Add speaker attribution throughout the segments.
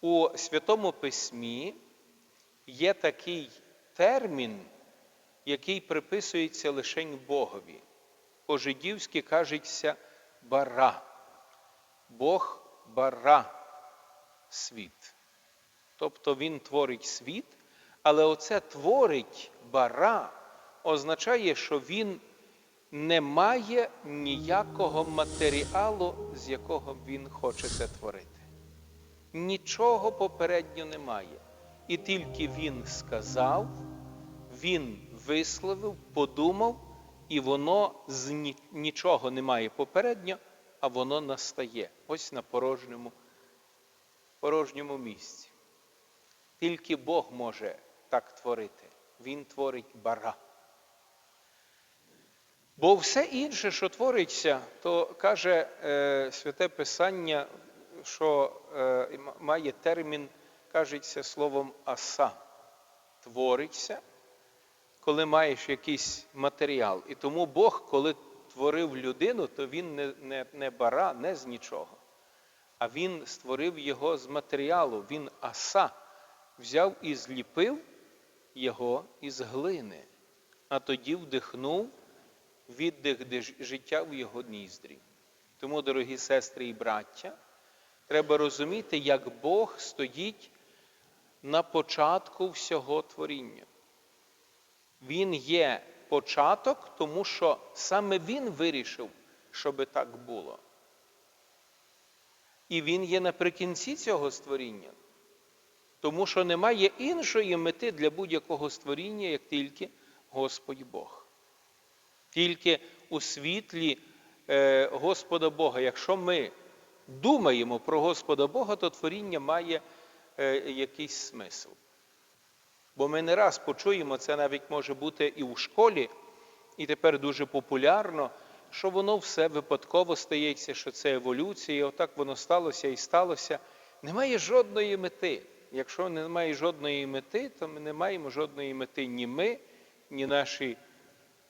Speaker 1: У Святому Письмі є такий термін, який приписується лише Богові. По-жидівськи кажеться бара. Бог бара світ. Тобто Він творить світ, але оце творить бара означає, що він не має ніякого матеріалу, з якого він хоче це творити. Нічого попередньо немає. І тільки він сказав, він висловив, подумав, і воно з ні- нічого немає попередньо, а воно настає ось на порожньому, порожньому місці. Тільки Бог може так творити. Він творить бара. Бо все інше, що твориться, то каже е, Святе Писання, що е, має термін, кажеться словом аса. Твориться, коли маєш якийсь матеріал. І тому Бог, коли творив людину, то він не, не, не бара, не з нічого. А він створив його з матеріалу, він аса, взяв і зліпив його із глини, а тоді вдихнув віддих життя в його ніздрі. Тому, дорогі сестри і браття, треба розуміти, як Бог стоїть на початку всього творіння. Він є початок, тому що саме Він вирішив, щоби так було. І Він є наприкінці цього створіння. Тому що немає іншої мети для будь-якого створіння, як тільки Господь Бог. Тільки у світлі е, Господа Бога, якщо ми думаємо про Господа Бога, то творіння має е, якийсь смисл. Бо ми не раз почуємо, це навіть може бути і у школі, і тепер дуже популярно, що воно все випадково стається, що це еволюція, і отак воно сталося і сталося. Немає жодної мети. Якщо немає жодної мети, то ми не маємо жодної мети ні ми, ні наші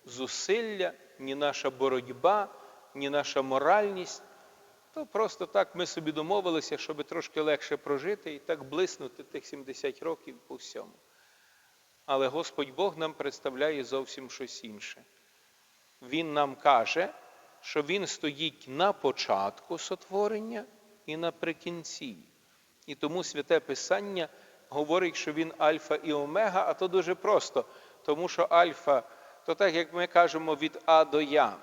Speaker 1: зусилля, ні наша боротьба, ні наша моральність. То просто так ми собі домовилися, щоб трошки легше прожити і так блиснути тих 70 років по всьому. Але Господь Бог нам представляє зовсім щось інше. Він нам каже, що Він стоїть на початку сотворення і наприкінці. І тому святе Писання говорить, що він альфа і омега, а то дуже просто, тому що альфа то так, як ми кажемо, від А до Я.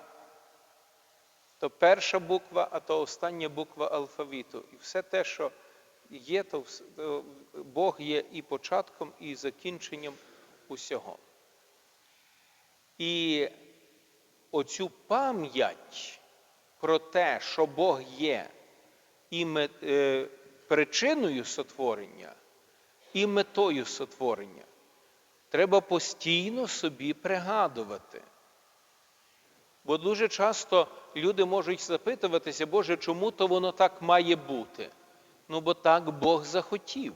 Speaker 1: То перша буква, а то остання буква алфавіту. І все те, що є, то Бог є і початком, і закінченням усього. І оцю пам'ять про те, що Бог є і е, причиною сотворення, і метою сотворення, треба постійно собі пригадувати. Бо дуже часто люди можуть запитуватися, Боже, чому то воно так має бути? Ну, бо так Бог захотів.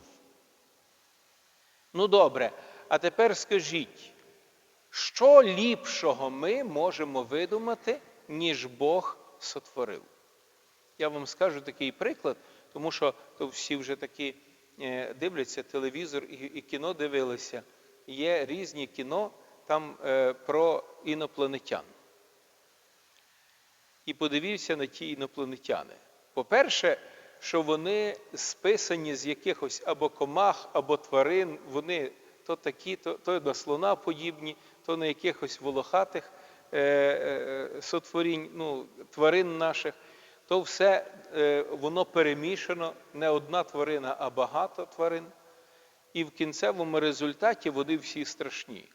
Speaker 1: Ну добре, а тепер скажіть, що ліпшого ми можемо видумати, ніж Бог сотворив? Я вам скажу такий приклад, тому що то всі вже такі е, дивляться телевізор і, кіно дивилися. Є різні кіно там е, про інопланетян. І подивився на ті інопланетяни. По-перше, що вони списані з якихось або комах, або тварин, вони то такі, то, то на слона подібні, то на якихось волохатих е, е, сотворінь, ну, тварин наших, то все е, воно перемішано, не одна тварина, а багато тварин. І в кінцевому результаті вони всі страшні.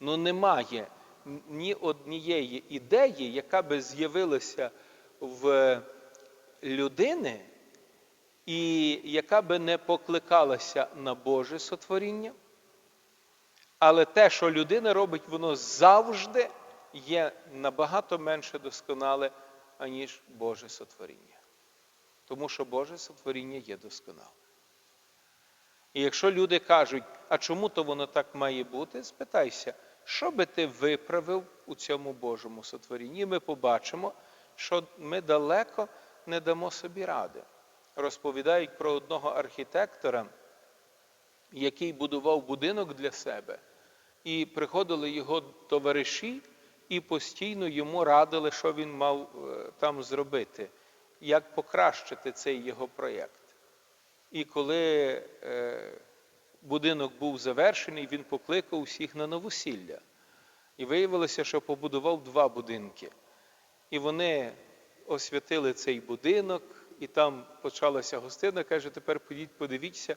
Speaker 1: Ну немає ні однієї ідеї, яка би з'явилася в людини, і яка би не покликалася на Боже сотворіння. Але те, що людина робить, воно завжди є набагато менше досконале, аніж Боже сотворіння. Тому що Боже сотворіння є досконале. І якщо люди кажуть, а чому то воно так має бути, спитайся, що би ти виправив у цьому Божому сотворінні? І ми побачимо, що ми далеко не дамо собі ради. розповідають про одного архітектора, який будував будинок для себе, і приходили його товариші і постійно йому радили, що він мав е, там зробити, як покращити цей його проєкт. І коли е, будинок був завершений, він покликав усіх на новосілля. І виявилося, що побудував два будинки. І вони освятили цей будинок, і там почалася гостина. Каже, тепер підіть, подивіться,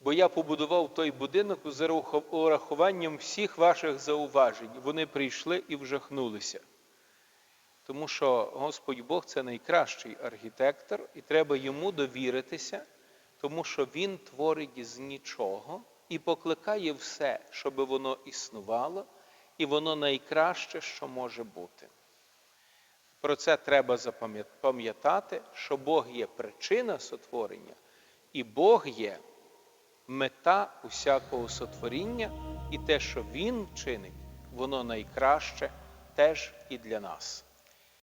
Speaker 1: бо я побудував той будинок з урахуванням всіх ваших зауважень. Вони прийшли і вжахнулися. Тому що Господь Бог це найкращий архітектор, і треба йому довіритися, тому що Він творить з нічого і покликає все, щоб воно існувало, і воно найкраще, що може бути. Про це треба запам'ятати, що Бог є причина сотворення, і Бог є мета усякого сотворіння, і те, що Він чинить, воно найкраще теж і для нас.